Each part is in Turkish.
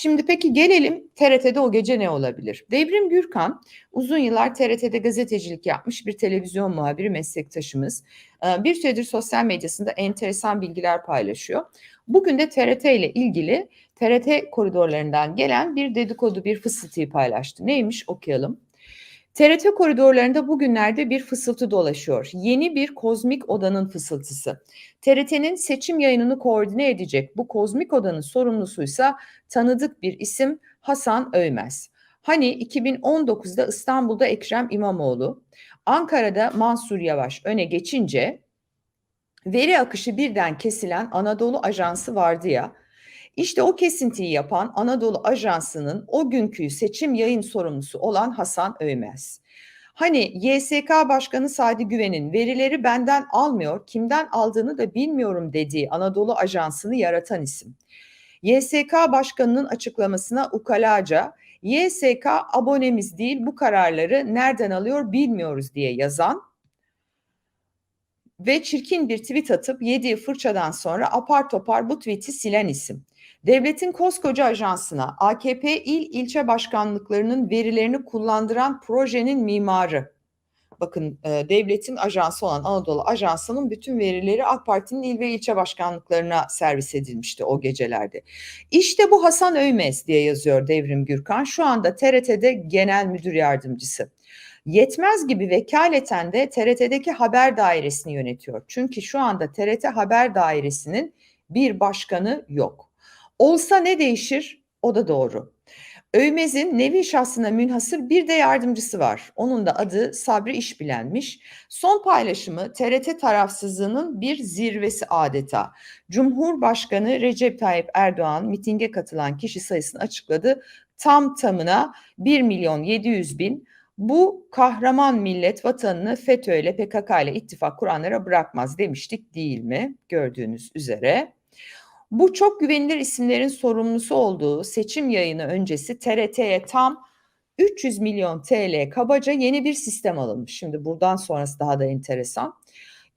Şimdi peki gelelim TRT'de o gece ne olabilir? Devrim Gürkan uzun yıllar TRT'de gazetecilik yapmış bir televizyon muhabiri meslektaşımız. Ee, bir süredir sosyal medyasında enteresan bilgiler paylaşıyor. Bugün de TRT ile ilgili TRT koridorlarından gelen bir dedikodu, bir fısıltıyı paylaştı. Neymiş okuyalım. TRT koridorlarında bugünlerde bir fısıltı dolaşıyor. Yeni bir kozmik odanın fısıltısı. TRT'nin seçim yayınını koordine edecek bu kozmik odanın sorumlusuysa tanıdık bir isim Hasan Övmez. Hani 2019'da İstanbul'da Ekrem İmamoğlu, Ankara'da Mansur Yavaş öne geçince veri akışı birden kesilen Anadolu Ajansı vardı ya. İşte o kesintiyi yapan Anadolu Ajansı'nın o günkü seçim yayın sorumlusu olan Hasan Övmez. Hani YSK Başkanı Sadi Güven'in verileri benden almıyor, kimden aldığını da bilmiyorum dediği Anadolu Ajansı'nı yaratan isim. YSK Başkanı'nın açıklamasına ukalaca YSK abonemiz değil bu kararları nereden alıyor bilmiyoruz diye yazan ve çirkin bir tweet atıp yediği fırçadan sonra apar topar bu tweet'i silen isim. Devletin koskoca ajansına AKP il ilçe başkanlıklarının verilerini kullandıran projenin mimarı. Bakın e, devletin ajansı olan Anadolu Ajansı'nın bütün verileri AK Parti'nin il ve ilçe başkanlıklarına servis edilmişti o gecelerde. İşte bu Hasan Öymez diye yazıyor Devrim Gürkan. Şu anda TRT'de genel müdür yardımcısı. Yetmez gibi vekaleten de TRT'deki haber dairesini yönetiyor. Çünkü şu anda TRT haber dairesinin bir başkanı yok. Olsa ne değişir? O da doğru. Övmez'in nevi şahsına münhasır bir de yardımcısı var. Onun da adı Sabri İşbilenmiş. Son paylaşımı TRT tarafsızlığının bir zirvesi adeta. Cumhurbaşkanı Recep Tayyip Erdoğan mitinge katılan kişi sayısını açıkladı. Tam tamına 1 milyon 700 bin bu kahraman millet vatanını FETÖ ile PKK ile ittifak kuranlara bırakmaz demiştik değil mi? Gördüğünüz üzere. Bu çok güvenilir isimlerin sorumlusu olduğu seçim yayını öncesi TRT'ye tam 300 milyon TL kabaca yeni bir sistem alınmış. Şimdi buradan sonrası daha da enteresan.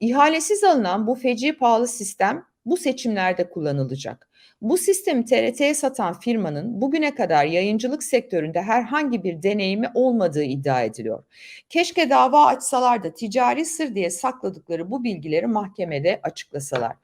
İhalesiz alınan bu feci pahalı sistem bu seçimlerde kullanılacak. Bu sistemi TRT'ye satan firmanın bugüne kadar yayıncılık sektöründe herhangi bir deneyimi olmadığı iddia ediliyor. Keşke dava açsalar da ticari sır diye sakladıkları bu bilgileri mahkemede açıklasalar.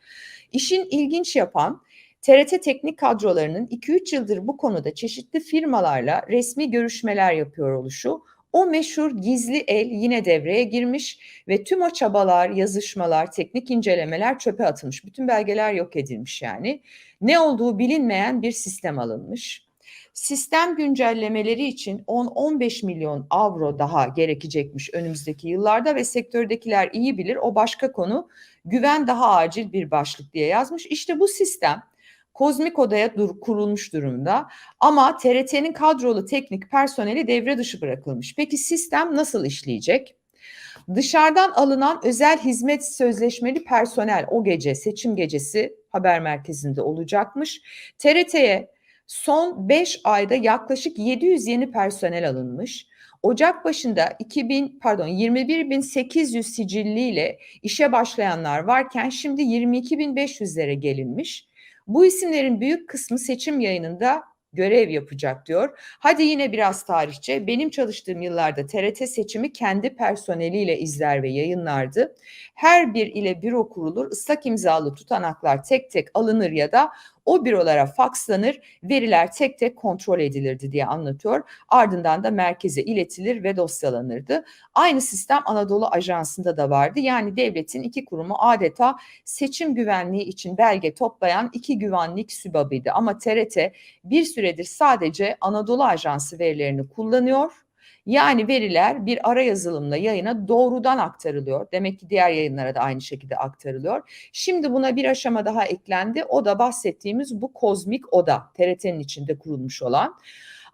İşin ilginç yapan TRT teknik kadrolarının 2-3 yıldır bu konuda çeşitli firmalarla resmi görüşmeler yapıyor oluşu o meşhur gizli el yine devreye girmiş ve tüm o çabalar, yazışmalar, teknik incelemeler çöpe atılmış. Bütün belgeler yok edilmiş yani. Ne olduğu bilinmeyen bir sistem alınmış. Sistem güncellemeleri için 10-15 milyon avro daha gerekecekmiş önümüzdeki yıllarda ve sektördekiler iyi bilir. O başka konu güven daha acil bir başlık diye yazmış. İşte bu sistem kozmik odaya dur, kurulmuş durumda ama TRT'nin kadrolu teknik personeli devre dışı bırakılmış. Peki sistem nasıl işleyecek? Dışarıdan alınan özel hizmet sözleşmeli personel o gece seçim gecesi haber merkezinde olacakmış. TRT'ye son 5 ayda yaklaşık 700 yeni personel alınmış. Ocak başında 2000 pardon 21.800 sicilliyle işe başlayanlar varken şimdi 22.500'lere gelinmiş. Bu isimlerin büyük kısmı seçim yayınında görev yapacak diyor. Hadi yine biraz tarihçe. Benim çalıştığım yıllarda TRT seçimi kendi personeliyle izler ve yayınlardı. Her bir ile büro kurulur, ıslak imzalı tutanaklar tek tek alınır ya da o bürolara fakslanır, veriler tek tek kontrol edilirdi diye anlatıyor. Ardından da merkeze iletilir ve dosyalanırdı. Aynı sistem Anadolu Ajansı'nda da vardı. Yani devletin iki kurumu adeta seçim güvenliği için belge toplayan iki güvenlik sübabıydı. Ama TRT bir süredir sadece Anadolu Ajansı verilerini kullanıyor yani veriler bir ara yazılımla yayına doğrudan aktarılıyor. Demek ki diğer yayınlara da aynı şekilde aktarılıyor. Şimdi buna bir aşama daha eklendi. O da bahsettiğimiz bu kozmik oda TRT'nin içinde kurulmuş olan.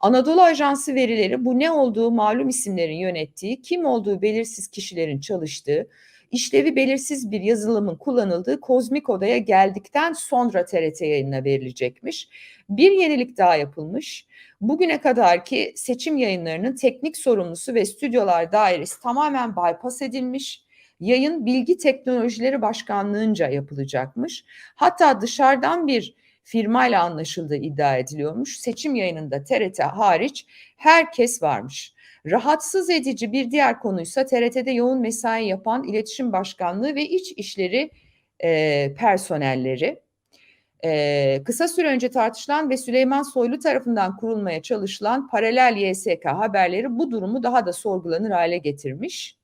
Anadolu Ajansı verileri bu ne olduğu malum isimlerin yönettiği, kim olduğu belirsiz kişilerin çalıştığı, işlevi belirsiz bir yazılımın kullanıldığı kozmik odaya geldikten sonra TRT yayınına verilecekmiş. Bir yenilik daha yapılmış. Bugüne kadarki seçim yayınlarının teknik sorumlusu ve stüdyolar dairesi tamamen bypass edilmiş. Yayın Bilgi Teknolojileri Başkanlığı'nca yapılacakmış. Hatta dışarıdan bir firmayla anlaşıldığı iddia ediliyormuş. Seçim yayınında TRT hariç herkes varmış. Rahatsız edici bir diğer konuysa TRT'de yoğun mesai yapan İletişim Başkanlığı ve İç İşleri e, personelleri. E, kısa süre önce tartışılan ve Süleyman Soylu tarafından kurulmaya çalışılan paralel YSK haberleri bu durumu daha da sorgulanır hale getirmiş.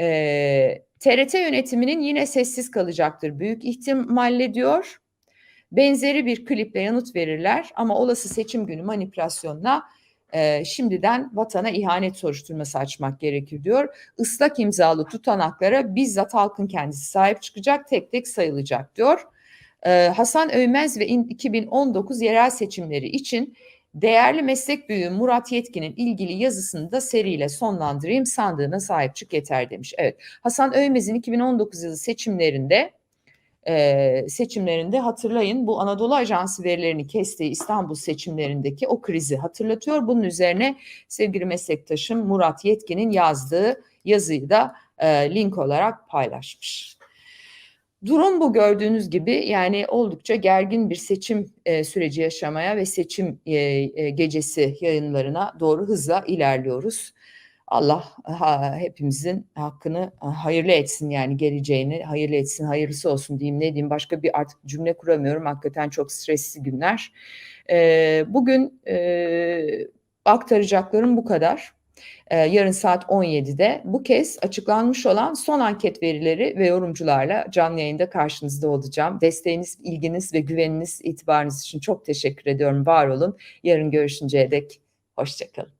E, TRT yönetiminin yine sessiz kalacaktır büyük ihtimalle diyor. Benzeri bir kliple yanıt verirler ama olası seçim günü manipülasyonla e, şimdiden vatana ihanet soruşturması açmak gerekir diyor. Islak imzalı tutanaklara bizzat halkın kendisi sahip çıkacak, tek tek sayılacak diyor. E, Hasan Övmez ve 2019 yerel seçimleri için değerli meslek büyüğü Murat Yetkin'in ilgili yazısını da seriyle sonlandırayım. Sandığına sahip çık yeter demiş. Evet Hasan Övmez'in 2019 yılı seçimlerinde e, seçimlerinde hatırlayın bu Anadolu Ajansı verilerini kestiği İstanbul seçimlerindeki o krizi hatırlatıyor. Bunun üzerine sevgili meslektaşım Murat Yetkin'in yazdığı yazıyı da e, link olarak paylaşmış. Durum bu gördüğünüz gibi yani oldukça gergin bir seçim e, süreci yaşamaya ve seçim e, e, gecesi yayınlarına doğru hızla ilerliyoruz. Allah hepimizin hakkını hayırlı etsin yani geleceğini hayırlı etsin, hayırlısı olsun diyeyim ne diyeyim başka bir artık cümle kuramıyorum. Hakikaten çok stresli günler. E, bugün e, aktaracaklarım bu kadar. Yarın saat 17'de bu kez açıklanmış olan son anket verileri ve yorumcularla canlı yayında karşınızda olacağım. Desteğiniz, ilginiz ve güveniniz, itibarınız için çok teşekkür ediyorum. Var olun. Yarın görüşünceye dek hoşçakalın.